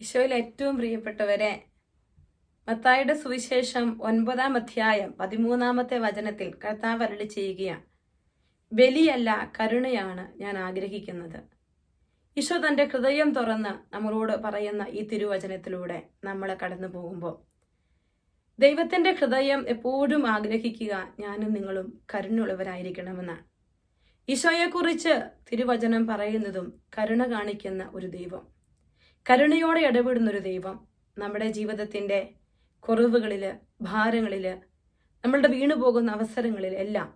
ഈശോയിൽ ഏറ്റവും പ്രിയപ്പെട്ടവരെ മത്തായുടെ സുവിശേഷം ഒൻപതാം അധ്യായം പതിമൂന്നാമത്തെ വചനത്തിൽ കർത്താവ് അരളി ചെയ്യുകയാണ്. ബലിയല്ല കരുണയാണ് ഞാൻ ആഗ്രഹിക്കുന്നത്. ഈശോ തന്റെ ഹൃദയം തുറന്ന് നമ്മളോട് പറയുന്ന ഈ തിരുവചനത്തിലൂടെ നമ്മൾ കടന്നു പോകുമ്പോൾ ദൈവത്തിന്റെ ഹൃദയം എപ്പോഴും ആഗ്രഹിക്കുക ഞാനും നിങ്ങളും കരുണയുള്ളവരായിരിക്കണമെന്നാണ്. ഈശോയെക്കുറിച്ച് തിരുവചനം പറയുന്നതും കരുണ കാണിക്കുന്ന ഒരു ദൈവം. കരുണയോടെ ഇടപെടുന്ന ഒരു ദൈവം നമ്മുടെ ജീവിതത്തിന്റെ കുറവുകളിൽ ഭാരങ്ങളിൽ നമ്മളുടെ വീണു പോകുന്ന അവസരങ്ങളിൽ എല്ലാം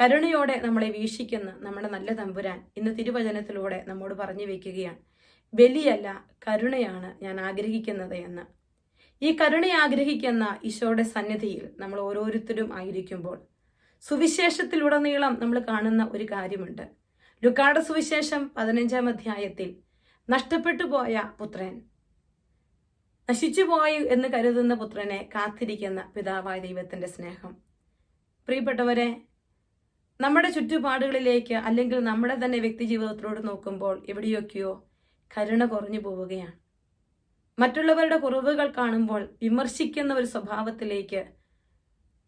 കരുണയോടെ നമ്മളെ വീക്ഷിക്കുന്ന നമ്മുടെ നല്ല തമ്പുരാൻ ഇന്ന് തിരുവചനത്തിലൂടെ നമ്മോട് പറഞ്ഞു വയ്ക്കുകയാണ് ബലിയല്ല കരുണയാണ് ഞാൻ ആഗ്രഹിക്കുന്നത് എന്ന്. ഈ കരുണ ആഗ്രഹിക്കുന്ന ഈശോയുടെ സന്നിധിയിൽ നമ്മൾ ഓരോരുത്തരും ആയിരിക്കുമ്പോൾ സുവിശേഷത്തിലുടനീളം നമ്മൾ കാണുന്ന ഒരു കാര്യമുണ്ട്. ലുക്കാട സുവിശേഷം പതിനഞ്ചാം അധ്യായത്തിൽ നഷ്ടപ്പെട്ടു പോയ പുത്രൻ. നശിച്ചുപോയി എന്ന് കരുതുന്ന പുത്രനെ കാത്തിരിക്കുന്ന പിതാവായ ദൈവത്തിന്റെ സ്നേഹം. പ്രിയപ്പെട്ടവരെ നമ്മുടെ ചുറ്റുപാടുകളിലേക്ക് അല്ലെങ്കിൽ നമ്മുടെ തന്നെ വ്യക്തി ജീവിതത്തിലൂടെ നോക്കുമ്പോൾ എവിടെയൊക്കെയോ കരുണ കുറഞ്ഞു പോവുകയാണ്. മറ്റുള്ളവരുടെ കുറവുകൾ കാണുമ്പോൾ വിമർശിക്കുന്ന ഒരു സ്വഭാവത്തിലേക്ക്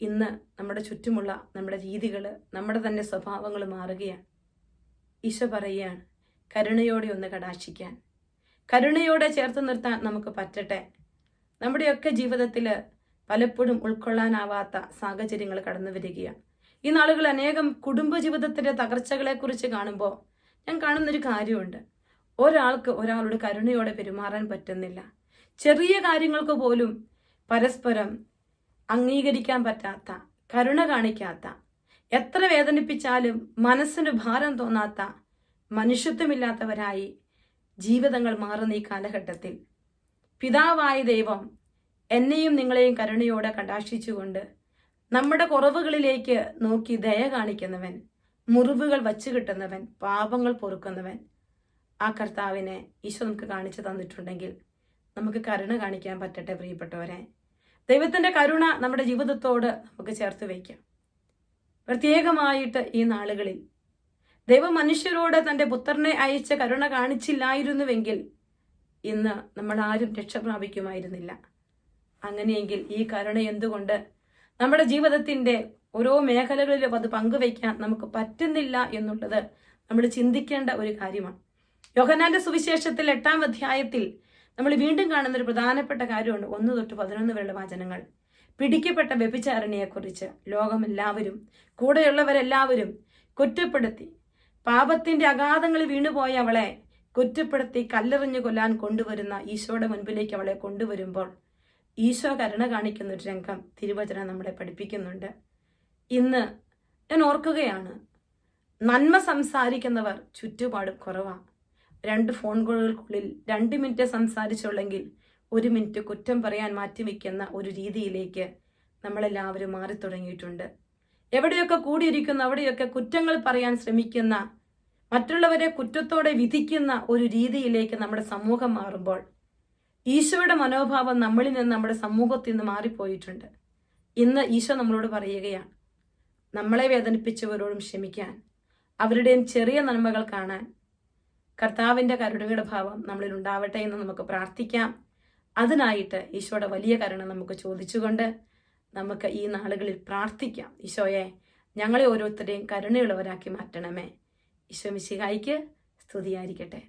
ഇന്ന് നമ്മുടെ ചുറ്റുമുള്ള നമ്മുടെ രീതികൾ നമ്മുടെ തന്നെ സ്വഭാവങ്ങൾ മാറുകയാണ്. ഈശോ പറയുകയാണ് കരുണയോടെ ഒന്ന് കടാക്ഷിക്കാൻ. കരുണയോടെ ചേർത്ത് നിർത്താൻ നമുക്ക് പറ്റട്ടെ. നമ്മുടെയൊക്കെ ജീവിതത്തിൽ പലപ്പോഴും ഉൾക്കൊള്ളാനാവാത്ത സാഹചര്യങ്ങൾ കടന്നു വരികയാണ്. ഈ നാളുകൾ അനേകം കുടുംബ ജീവിതത്തിന്റെ തകർച്ചകളെ കുറിച്ച് കാണുമ്പോൾ ഞാൻ കാണുന്നൊരു കാര്യമുണ്ട്. ഒരാൾക്ക് ഒരാളോട് കരുണയോടെ പെരുമാറാൻ പറ്റുന്നില്ല. ചെറിയ കാര്യങ്ങൾക്ക് പോലും പരസ്പരം അംഗീകരിക്കാൻ പറ്റാത്ത കരുണ കാണിക്കാത്ത എത്ര വേദനിപ്പിച്ചാലും മനസ്സിന് ഭാരം തോന്നാത്ത മനുഷ്യത്വമില്ലാത്തവരായി ജീവിതങ്ങൾ മാറുന്ന ഈ കാലഘട്ടത്തിൽ പിതാവായ ദൈവം എന്നെയും നിങ്ങളെയും കരുണയോടെ കടാക്ഷിച്ചുകൊണ്ട് നമ്മുടെ കുറവുകളിലേക്ക് നോക്കി ദയ കാണിക്കുന്നവൻ മുറിവുകൾ വച്ചു കിട്ടുന്നവൻ പാപങ്ങൾ പൊറുക്കുന്നവൻ ആ കർത്താവിനെ ഈശോ നമുക്ക് കാണിച്ചു തന്നിട്ടുണ്ടെങ്കിൽ നമുക്ക് കരുണ കാണിക്കാൻ പറ്റട്ടെ പ്രിയപ്പെട്ടവരെ. ദൈവത്തിന്റെ കരുണ നമ്മുടെ ജീവിതത്തോട് നമുക്ക് ചേർത്ത് വയ്ക്കാം. പ്രത്യേകമായിട്ട് ഈ നാളുകളിൽ ദൈവം മനുഷ്യരോട് തന്റെ പുത്രനെ അയച്ച കരുണ കാണിച്ചില്ലായിരുന്നുവെങ്കിൽ ഇന്ന് നമ്മൾ ആരും രക്ഷ പ്രാപിക്കുമായിരുന്നില്ല. അങ്ങനെയെങ്കിൽ ഈ കരുണ എന്തുകൊണ്ട് നമ്മുടെ ജീവിതത്തിന്റെ ഓരോ മേഖലകളിലും അത് പങ്കുവയ്ക്കാൻ നമുക്ക് പറ്റുന്നില്ല എന്നുള്ളത് നമ്മൾ ചിന്തിക്കേണ്ട ഒരു കാര്യമാണ്. യോഹനാന്റെ സുവിശേഷത്തിൽ എട്ടാം അധ്യായത്തിൽ നമ്മൾ വീണ്ടും കാണുന്ന ഒരു പ്രധാനപ്പെട്ട കാര്യമുണ്ട്. ഒന്ന് തൊട്ട് പതിനൊന്ന് വരെയുള്ള വചനങ്ങൾ. പിടിക്കപ്പെട്ട വ്യഭിചാരണിയെക്കുറിച്ച് ലോകമെല്ലാവരും കൂടെയുള്ളവരെല്ലാവരും കുറ്റപ്പെടുത്തി. പാപത്തിന്റെ അഗാധങ്ങളിൽ വീണുപോയ അവളെ കുറ്റപ്പെടുത്തി കല്ലെറിഞ്ഞു കൊല്ലാൻ കൊണ്ടുവരുന്ന ഈശോയുടെ മുൻപിലേക്ക് അവളെ കൊണ്ടുവരുമ്പോൾ ഈശോ കരുണ കാണിക്കുന്ന ഒരു രംഗം തിരുവചനം നമ്മളെ പഠിപ്പിക്കുന്നുണ്ട്. ഇന്ന് ഞാൻ ഓർക്കുകയാണ് നന്മ സംസാരിക്കുന്നവർ ചുറ്റുപാടും കുറവാണ് രണ്ട് ഫോൺ കോളുകൾക്കുള്ളിൽ രണ്ട് മിനിറ്റ് സംസാരിച്ചുള്ളെങ്കിൽ ഒരു മിനിറ്റ് കുറ്റം പറയാൻ മാറ്റിവെക്കുന്ന ഒരു രീതിയിലേക്ക് നമ്മളെല്ലാവരും മാറി തുടങ്ങിയിട്ടുണ്ട് എവിടെയൊക്കെ കൂടിയിരിക്കുന്നു അവിടെയൊക്കെ കുറ്റങ്ങൾ പറയാൻ ശ്രമിക്കുന്ന മറ്റുള്ളവരെ കുറ്റത്തോടെ വിധിക്കുന്ന ഒരു രീതിയിലേക്ക് നമ്മുടെ സമൂഹം മാറുമ്പോൾ ഈശോയുടെ മനോഭാവം നമ്മളിൽ നിന്ന് നമ്മുടെ സമൂഹത്തിൽ നിന്ന് മാറിപ്പോയിട്ടുണ്ട്. ഇന്ന് ഈശോ നമ്മളോട് പറയുകയാണ് നമ്മളെ വേദനിപ്പിച്ചവരോടും ക്ഷമിക്കാൻ അവരുടെയും ചെറിയ നന്മകൾ കാണാൻ കർത്താവിന്റെ കരുണയുടെ ഭാവം നമ്മളിൽ ഉണ്ടാവട്ടെ എന്ന് നമുക്ക് പ്രാർത്ഥിക്കാം. അതിനായിട്ട് ഈശോയുടെ വലിയ കരുണ നമുക്ക് ചോദിച്ചുകൊണ്ട് നമുക്ക് ഈ നാളുകളിൽ പ്രാർത്ഥിക്കാം. ഈശോയെ ഞങ്ങളെ ഓരോരുത്തരെയും കരുണയുള്ളവരാക്കി മാറ്റണമേ. ഈശോ മിശിഹായിക്ക് സ്തുതിയായിരിക്കട്ടെ.